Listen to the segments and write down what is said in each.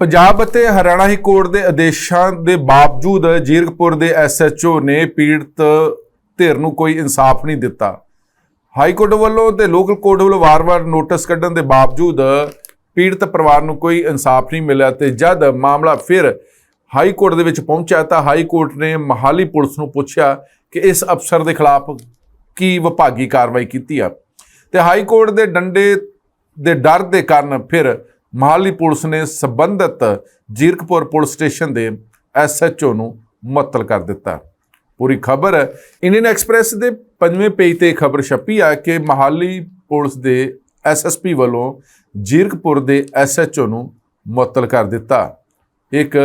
ਪੰਜਾਬ ਅਤੇ Haryana high court ਦੇ ਆਦੇਸ਼ਾਂ ਦੇ ਬਾਵਜੂਦ ਜੀਰਕਪੁਰ ਦੇ ਐਸਐਚਓ ਨੇ ਪੀੜਤ ਧਿਰ ਨੂੰ ਕੋਈ ਇਨਸਾਫ ਨਹੀਂ ਦਿੱਤਾ। ਹਾਈ ਕੋਰਟ ਵੱਲੋਂ ਤੇ ਲੋਕਲ ਕੋਰਟ ਵੱਲੋਂ ਵਾਰ-ਵਾਰ ਨੋਟਿਸ ਕੱਢਣ ਦੇ ਬਾਵਜੂਦ ਪੀੜਤ ਪਰਿਵਾਰ ਨੂੰ ਕੋਈ ਇਨਸਾਫ ਨਹੀਂ ਮਿਲਿਆ ਤੇ ਜਦ ਮਾਮਲਾ ਫਿਰ ਹਾਈ ਕੋਰਟ ਦੇ ਵਿੱਚ ਪਹੁੰਚਿਆ ਤਾਂ ਹਾਈ ਕੋਰਟ ਨੇ ਮਹਾਲੀ ਪੁਲਿਸ ਨੂੰ ਪੁੱਛਿਆ ਕਿ ਇਸ ਅਫਸਰ ਦੇ ਖਿਲਾਫ ਕੀ ਵਿਭਾਗੀ ਕਾਰਵਾਈ ਕੀਤੀ ਆ। ਤੇ ਹਾਈ ਕੋਰਟ ਦੇ ਡੰਡੇ ਦੇ ਡਰ ਦੇ ਕਾਰਨ ਫਿਰ ਮਹਾਲੀ ਪੁਲਿਸ ਨੇ ਸਬੰਧਤ ਜੀਰਕਪੁਰ ਪੁਲਿਸ ਸਟੇਸ਼ਨ ਦੇ ਐਸਐਚਓ ਨੂੰ ਮੁਅੱਤਲ ਕਰ ਦਿੱਤਾ। ਪੂਰੀ ਖਬਰ ਇੰਡੀਅਨ ਐਕਸਪ੍ਰੈਸ ਦੇ ਪੰਜਵੇਂ ਪੇਜ ਤੇ ਖਬਰ ਛਪੀ ਆ ਕਿ ਮਹਾਲੀ ਪੁਲਿਸ ਦੇ ਐਸਐਸਪੀ ਵੱਲੋਂ ਜੀਰਕਪੁਰ ਦੇ ਐਸਐਚਓ ਨੂੰ ਮੁਅੱਤਲ ਕਰ ਦਿੱਤਾ। ਇੱਕ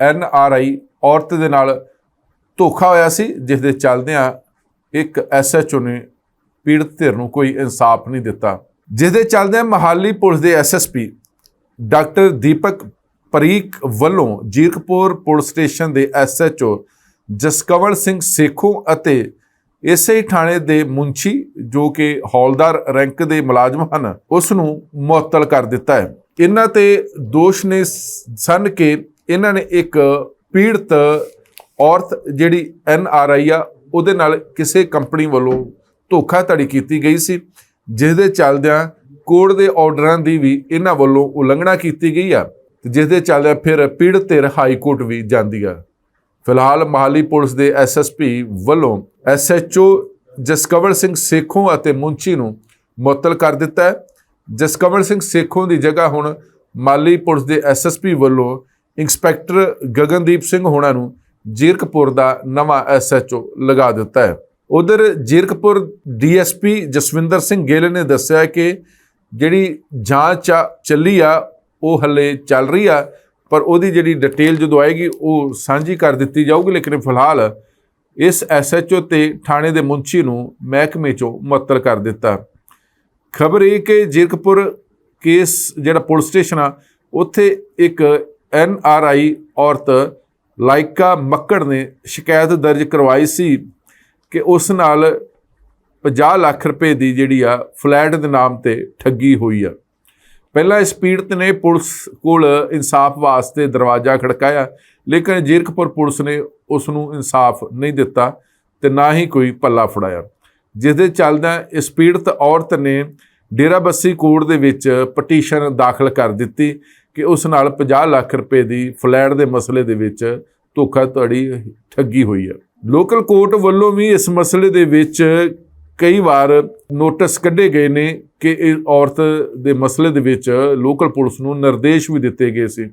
ਐਨਆਰਆਈ ਔਰਤ ਦੇ ਨਾਲ ਧੋਖਾ ਹੋਇਆ ਸੀ, ਜਿਸ ਦੇ ਚੱਲਦਿਆਂ ਇੱਕ ਐਸਐਚਓ ਨੇ ਪੀੜਤ ਧਿਰ ਨੂੰ ਕੋਈ ਇਨਸਾਫ ਨਹੀਂ ਦਿੱਤਾ। ਜਿਸ ਦੇ ਚੱਲਦਿਆਂ ਮਹਾਲੀ ਪੁਲਿਸ ਦੇ ਐਸਐਸਪੀ ਡਾਕਟਰ ਦੀਪਕ ਪਰੀਕ ਵੱਲੋਂ ਜੀਰਕਪੁਰ ਪੁਲਿਸ ਸਟੇਸ਼ਨ ਦੇ ਐਸਐਚਓ ਜਸਕਵਲ ਸਿੰਘ ਸੇਖੋਂ ਅਤੇ ਇਸੇ ਥਾਣੇ ਦੇ ਮੁੰਸ਼ੀ ਜੋ ਕਿ ਹੌਲਦਾਰ ਰੈਂਕ ਦੇ ਮੁਲਾਜ਼ਮ ਹਨ ਉਸ ਨੂੰ ਮੁਅੱਤਲ ਕਰ ਦਿੱਤਾ ਹੈ। ਇਹਨਾਂ ਤੇ ਦੋਸ਼ ਨੇ ਸਨ ਕਿ ਇਹਨਾਂ ਨੇ ਇੱਕ ਪੀੜਤ ਔਰਤ ਜਿਹੜੀ ਐਨ ਆਰ ਆਈ ਆ, ਉਹਦੇ ਨਾਲ ਕਿਸੇ ਕੰਪਨੀ ਵੱਲੋਂ ਧੋਖਾਧੜੀ ਕੀਤੀ ਗਈ ਸੀ ਜਿਸ ਦੇ ਚੱਲਦਿਆਂ ਕੋਰਟ ਦੇ ਆਰਡਰਾਂ ਦੀ ਵੀ ਇਹਨਾਂ ਵੱਲੋਂ ਉਲੰਘਣਾ ਕੀਤੀ ਗਈ ਆ, ਤੇ ਜਿਸ ਦੇ ਚੱਲਦਿਆਂ ਫਿਰ ਪੀੜਤ ਧਿਰ ਹਾਈ ਕੋਰਟ ਵੀ ਜਾਂਦੀ ਆ। ਫਿਲਹਾਲ ਮਹਾਲੀ ਪੁਲਿਸ ਦੇ ਐਸਐਸਪੀ ਵੱਲੋਂ ਐਸਐਚਓ ਜਸਕਵਰ ਸਿੰਘ ਸੇਖੋਂ ਅਤੇ ਮੁੰਚੀ ਨੂੰ ਮੁਅੱਤਲ ਕਰ ਦਿੱਤਾ ਹੈ। ਜਸਕਵਰ ਸਿੰਘ ਸੇਖੋਂ ਦੀ ਜਗ੍ਹਾ ਹੁਣ ਮਾਲੀ ਪੁਲਿਸ ਦੇ ਐਸਐਸਪੀ ਵੱਲੋਂ ਇੰਸਪੈਕਟਰ ਗਗਨਦੀਪ ਸਿੰਘ ਹੋਣਾ ਨੂੰ ਜੀਰਕਪੁਰ ਦਾ ਨਵਾਂ ਐਸਐਚਓ ਲਗਾ ਦਿੱਤਾ ਹੈ। ਉਧਰ ਜੀਰਕਪੁਰ ਡੀਐਸਪੀ ਜਸਵਿੰਦਰ ਸਿੰਘ ਗਿੱਲ ਨੇ ਦੱਸਿਆ ਕਿ ਜਿਹੜੀ ਜਾਂਚ ਆ ਚੱਲੀ ਆ, ਉਹ ਹੱਲੇ ਚੱਲ ਰਹੀ ਆ, ਪਰ ਉਹਦੀ ਜਿਹੜੀ ਡਿਟੇਲ ਜਦੋਂ ਆਏਗੀ, ਉਹ ਸਾਂਝੀ ਕਰ ਦਿੱਤੀ ਜਾਊਗੀ, ਲੇਕਿਨ ਫਿਲਹਾਲ ਇਸ ਐਸਐਚਓ ਤੇ ਥਾਣੇ ਦੇ ਮੁੰਸ਼ੀ ਨੂੰ ਮਹਿਕਮੇ ਚੋਂ ਮੁਅੱਤਲ ਕਰ ਦਿੱਤਾ। ਖਬਰ ਇਹ ਕਿ ਜੀਰਕਪੁਰ ਕੇਸ ਜਿਹੜਾ ਪੁਲਿਸ ਸਟੇਸ਼ਨ ਆ, ਉੱਥੇ ਇੱਕ ਐਨ ਆਰ ਆਈ ਔਰਤ ਲਾਇਕਾ ਮੱਕੜ ਨੇ ਸ਼ਿਕਾਇਤ ਦਰਜ ਕਰਵਾਈ ਸੀ ਕਿ ਉਸ ਨਾਲ 50 ਲੱਖ ਰੁਪਏ ਦੀ ਜਿਹੜੀ ਆ ਫਲੈਟ ਦੇ ਨਾਮ ਤੇ ਠੱਗੀ ਹੋਈ ਆ। ਪਹਿਲਾਂ ਇਸ ਪੀੜਤ ਨੇ ਪੁਲਿਸ ਕੋਲ ਇਨਸਾਫ ਵਾਸਤੇ ਦਰਵਾਜ਼ਾ ਖੜਕਾਇਆ, ਲੇਕਿਨ ਜੀਰਕਪੁਰ ਪੁਲਿਸ ਨੇ ਉਸ ਨੂੰ ਇਨਸਾਫ ਨਹੀਂ ਦਿੱਤਾ ਤੇ ਨਾ ਹੀ ਕੋਈ ਪੱਲਾ ਫੜਾਇਆ। ਜਿਸ ਦੇ ਚੱਲਦਿਆਂ ਇਸ ਪੀੜਤ ਔਰਤ ਨੇ ਡੇਰਾਬੱਸੀ ਕੋਰਟ ਦੇ ਵਿੱਚ ਪਟੀਸ਼ਨ ਦਾਖਲ ਕਰ ਦਿੱਤੀ ਕਿ ਉਸ ਨਾਲ 50 ਲੱਖ ਰੁਪਏ ਦੀ ਫਲੈਟ ਦੇ ਮਸਲੇ ਦੇ ਵਿੱਚ ਧੋਖਾਧੜੀ ਠੱਗੀ ਹੋਈ ਹੈ ਲੋਕਲ ਕੋਰਟ ਵੱਲੋਂ ਵੀ ਇਸ ਮਸਲੇ ਦੇ ਵਿੱਚ ਕਈ ਵਾਰ ਨੋਟਿਸ ਕੱਢੇ ਗਏ ਨੇ ਕਿ ਇਹ ਔਰਤ ਦੇ ਮਸਲੇ ਦੇ ਵਿੱਚ ਲੋਕਲ ਪੁਲਿਸ ਨੂੰ ਨਿਰਦੇਸ਼ ਵੀ ਦਿੱਤੇ ਗਏ ਸੀ।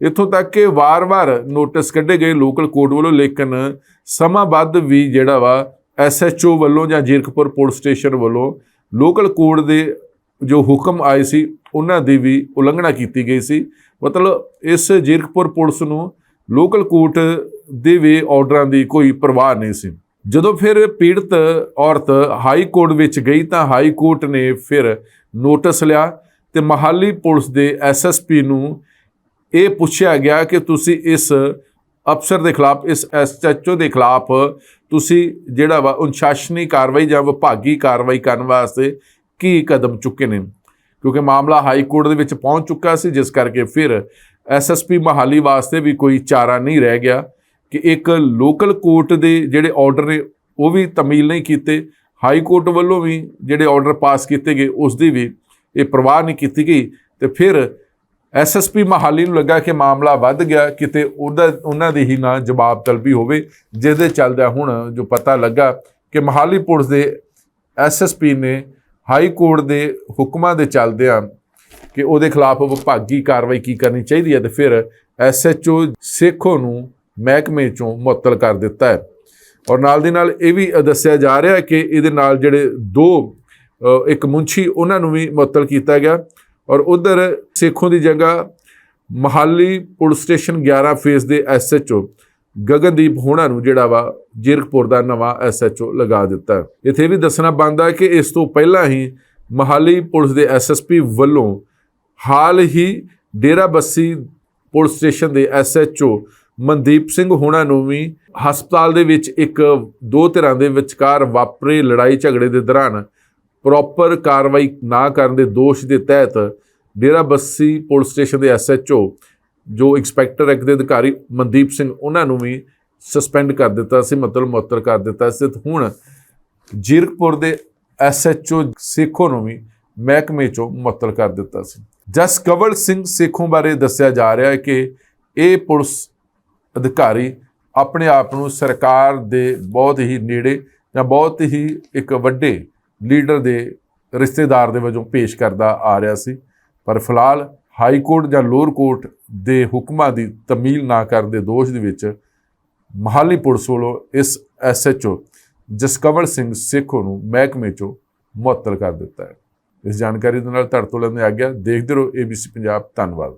ਇੱਥੋਂ ਤੱਕ ਕਿ ਵਾਰ-ਵਾਰ ਨੋਟਿਸ ਕੱਢੇ ਗਏ ਲੋਕਲ ਕੋਰਟ ਵੱਲੋਂ, ਲੇਕਿਨ ਸਮਾਂ ਵੀ ਜਿਹੜਾ ਵਾ ਐਸਐਚਓ ਵੱਲੋਂ ਜਾਂ ਜੀਰਕਪੁਰ ਪੁਲਿਸ ਸਟੇਸ਼ਨ ਵੱਲੋਂ ਲੋਕਲ ਕੋਰਟ ਦੇ ਜੋ ਹੁਕਮ ਆਏ ਸੀ, ਉਹਨਾਂ ਦੀ ਵੀ ਉਲੰਘਣਾ ਕੀਤੀ ਗਈ ਸੀ। ਮਤਲਬ ਇਸ ਜੀਰਕਪੁਰ ਪੁਲਿਸ ਨੂੰ ਲੋਕਲ ਕੋਰਟ ਦੇ ਵੀ ਆਰਡਰਾਂ ਦੀ ਕੋਈ ਪਰਵਾਹ ਨਹੀਂ ਸੀ। ਜਦੋਂ ਫਿਰ ਪੀੜਤ ਔਰਤ ਹਾਈ ਕੋਰਟ ਵਿੱਚ ਗਈ ਤਾਂ ਹਾਈ ਕੋਰਟ ਨੇ ਫਿਰ ਨੋਟਿਸ ਲਿਆ ਤੇ ਮਹਾਲੀ ਪੁਲਿਸ ਦੇ ਐਸਐਸਪੀ ਨੂੰ ਇਹ ਪੁੱਛਿਆ ਗਿਆ ਕਿ ਤੁਸੀਂ ਇਸ ਅਫਸਰ ਦੇ ਖਿਲਾਫ, ਇਸ ਐਸਐਚਓ ਦੇ ਖਿਲਾਫ ਤੁਸੀਂ ਜਿਹੜਾ ਵਾ ਅਨੁਸ਼ਾਸਨੀ ਕਾਰਵਾਈ ਜਾਂ ਵਿਭਾਗੀ ਕਾਰਵਾਈ ਕਰਨ ਵਾਸਤੇ ਕੀ ਕਦਮ ਚੁੱਕੇ ਨੇ? ਕਿਉਂਕਿ ਮਾਮਲਾ ਹਾਈ ਕੋਰਟ ਦੇ ਵਿੱਚ ਪਹੁੰਚ ਚੁੱਕਾ ਸੀ, ਜਿਸ ਕਰਕੇ ਫਿਰ ਐਸਐਸਪੀ ਮਹਾਲੀ ਵਾਸਤੇ ਵੀ ਕੋਈ ਚਾਰਾ ਨਹੀਂ ਰਹਿ ਗਿਆ। ਕਿ ਇੱਕ ਲੋਕਲ ਕੋਰਟ ਦੇ ਜਿਹੜੇ ਆਰਡਰ ਨੇ, ਉਹ ਵੀ ਤਮੀਲ ਨਹੀਂ ਕੀਤੇ। ਹਾਈ ਕੋਰਟ ਵੱਲੋਂ ਵੀ ਜਿਹੜੇ ਆਰਡਰ ਪਾਸ ਕੀਤੇ ਗਏ, ਉਸ ਦੀ ਵੀ ਇਹ ਪ੍ਰਵਾਹ ਨਹੀਂ ਕੀਤੀ ਗਈ। ਤੇ ਫਿਰ ਐਸਐਸਪੀ ਮਹਾਲੀ ਨੂੰ ਲੱਗਾ ਕਿ ਮਾਮਲਾ ਵੱਧ ਗਿਆ, ਕਿਤੇ ਉਹਦਾ, ਉਹਨਾਂ ਦੀ ਹੀ ਨਾ ਜਵਾਬ ਤਲਬੀ ਹੋਵੇ ਜਿਸ ਦੇ ਚੱਲਦਿਆਂ ਹੁਣ ਜੋ ਪਤਾ ਲੱਗਾ ਕਿ ਮਹਾਲੀ ਪੁਲਿਸ ਦੇ ਐਸਐਸਪੀ ਨੇ ਹਾਈ ਕੋਰਟ ਦੇ ਹੁਕਮਾਂ ਦੇ ਚੱਲਦਿਆਂ ਕਿ ਉਹਦੇ ਖਿਲਾਫ ਵਿਭਾਗੀ ਕਾਰਵਾਈ ਕੀ ਕਰਨੀ ਚਾਹੀਦੀ ਹੈ। ਤੇ ਫਿਰ ਐਸਐਚਓ ਸੇਖੋ ਨੂੰ ਮਹਿਕਮੇ ਚੋਂ ਮੁਅੱਤਲ ਕਰ ਦਿੱਤਾ ਹੈ ਔਰ ਨਾਲ ਦੀ ਨਾਲ ਇਹ ਵੀ ਦੱਸਿਆ ਜਾ ਰਿਹਾ ਹੈ ਕਿ ਇਹਦੇ ਨਾਲ ਜਿਹੜੇ ਦੋ ਇੱਕ ਮੁੰਸ਼ੀ ਉਹਨਾਂ ਨੂੰ ਵੀ ਮੁਅੱਤਲ ਕੀਤਾ ਗਿਆ ਔਰ ਉਧਰ ਸੇਖੋਂ ਦੀ ਜਗ੍ਹਾ ਮਹਾਲੀ ਪੁਲਿਸ ਸਟੇਸ਼ਨ 11 ਫੇਸ ਦੇ ਐਸਐਚਓ ਗਗਨਦੀਪ ਹੋਣਾ ਨੂੰ ਜਿਹੜਾ ਵਾ ਜੀਰਕਪੁਰ ਦਾ ਨਵਾਂ ਐਸਐਚਓ ਲਗਾ ਦਿੱਤਾ ਹੈ। ਇੱਥੇ ਵੀ ਦੱਸਣਾ ਬਣਦਾ ਕਿ ਇਸ ਤੋਂ ਪਹਿਲਾਂ ਹੀ ਮਹਾਲੀ ਪੁਲਿਸ ਦੇ ਐਸਐਸਪੀ ਵੱਲੋਂ ਹਾਲ ਹੀ ਡੇਰਾਬੱਸੀ ਪੁਲਿਸ ਸਟੇਸ਼ਨ ਦੇ ਐਸਐਚਓ ਮਨਦੀਪ ਸਿੰਘ ਹੋਣਾ ਨੂੰ ਵੀ ਹਸਪਤਾਲ ਦੇ ਵਿੱਚ ਇੱਕ ਦੋ ਧਿਰਾਂ ਦੇ ਵਿਚਕਾਰ ਵਾਪਰੇ ਲੜਾਈ ਝਗੜੇ ਦੇ ਦੌਰਾਨ ਪ੍ਰੋਪਰ ਕਾਰਵਾਈ ਨਾ ਕਰਨ ਦੇ ਦੋਸ਼ ਦੇ ਤਹਿਤ ਡੇਰਾਬੱਸੀ ਪੁਲਿਸ ਸਟੇਸ਼ਨ ਦੇ ਐਸਐਚਓ ਜੋ ਇੰਸਪੈਕਟਰ ਐਕਟ ਦੇ ਅਧਿਕਾਰੀ ਮਨਦੀਪ ਸਿੰਘ ਉਹਨਾਂ ਨੂੰ ਵੀ ਸਸਪੈਂਡ ਕਰ ਦਿੱਤਾ ਸੀ, ਮਤਲਬ ਮੁਅੱਤਲ ਕਰ ਦਿੱਤਾ ਸੀ। ਤੇ ਹੁਣ ਜੀਰਕਪੁਰ ਦੇ ਐਸਐਚਓ ਸੇਖੋਂ ਨੂੰ ਵੀ ਮਹਿਕਮੇ ਚੋਂ ਮੁਅੱਤਲ ਕਰ ਦਿੱਤਾ ਸੀ। ਜਸਕਵਲ ਸਿੰਘ ਸੇਖੋਂ ਬਾਰੇ ਦੱਸਿਆ ਜਾ ਰਿਹਾ ਹੈ ਕਿ ਇਹ ਪੁਲਿਸ ਅਧਿਕਾਰੀ ਆਪਣੇ ਆਪ ਨੂੰ ਸਰਕਾਰ ਦੇ ਬਹੁਤ ਹੀ ਨੇੜੇ ਜਾਂ ਬਹੁਤ ਹੀ ਇੱਕ ਵੱਡੇ ਲੀਡਰ ਦੇ ਰਿਸ਼ਤੇਦਾਰ ਦੇ ਵਜੋਂ ਪੇਸ਼ ਕਰਦਾ ਆ ਰਿਹਾ ਸੀ। ਪਰ ਫਿਲਹਾਲ ਹਾਈ ਕੋਰਟ ਜਾਂ ਲੋਅਰ ਕੋਰਟ ਦੇ ਹੁਕਮਾਂ ਦੀ ਤਮੀਲ ਨਾ ਕਰਨ ਦੇ ਦੋਸ਼ ਦੇ ਵਿੱਚ ਮਹਾਲੀ ਪੁਲਿਸ ਵੱਲੋਂ ਇਸ ਐਸਐਚਓ ਜਸਕਵਰ ਸਿੰਘ ਸੇਖੋ ਨੂੰ ਮਹਿਕਮੇ ਚੋਂ ਮੁਅੱਤਲ ਕਰ ਦਿੱਤਾ ਹੈ। ਇਸ ਜਾਣਕਾਰੀ ਦੇ ਨਾਲ ਧੜ ਤੋਂ ਲੈਂਦੇ ਆ ਗਿਆ ਦੇਖਦੇ ਰਹੋ ABC ਪੰਜਾਬ ਧੰਨਵਾਦ।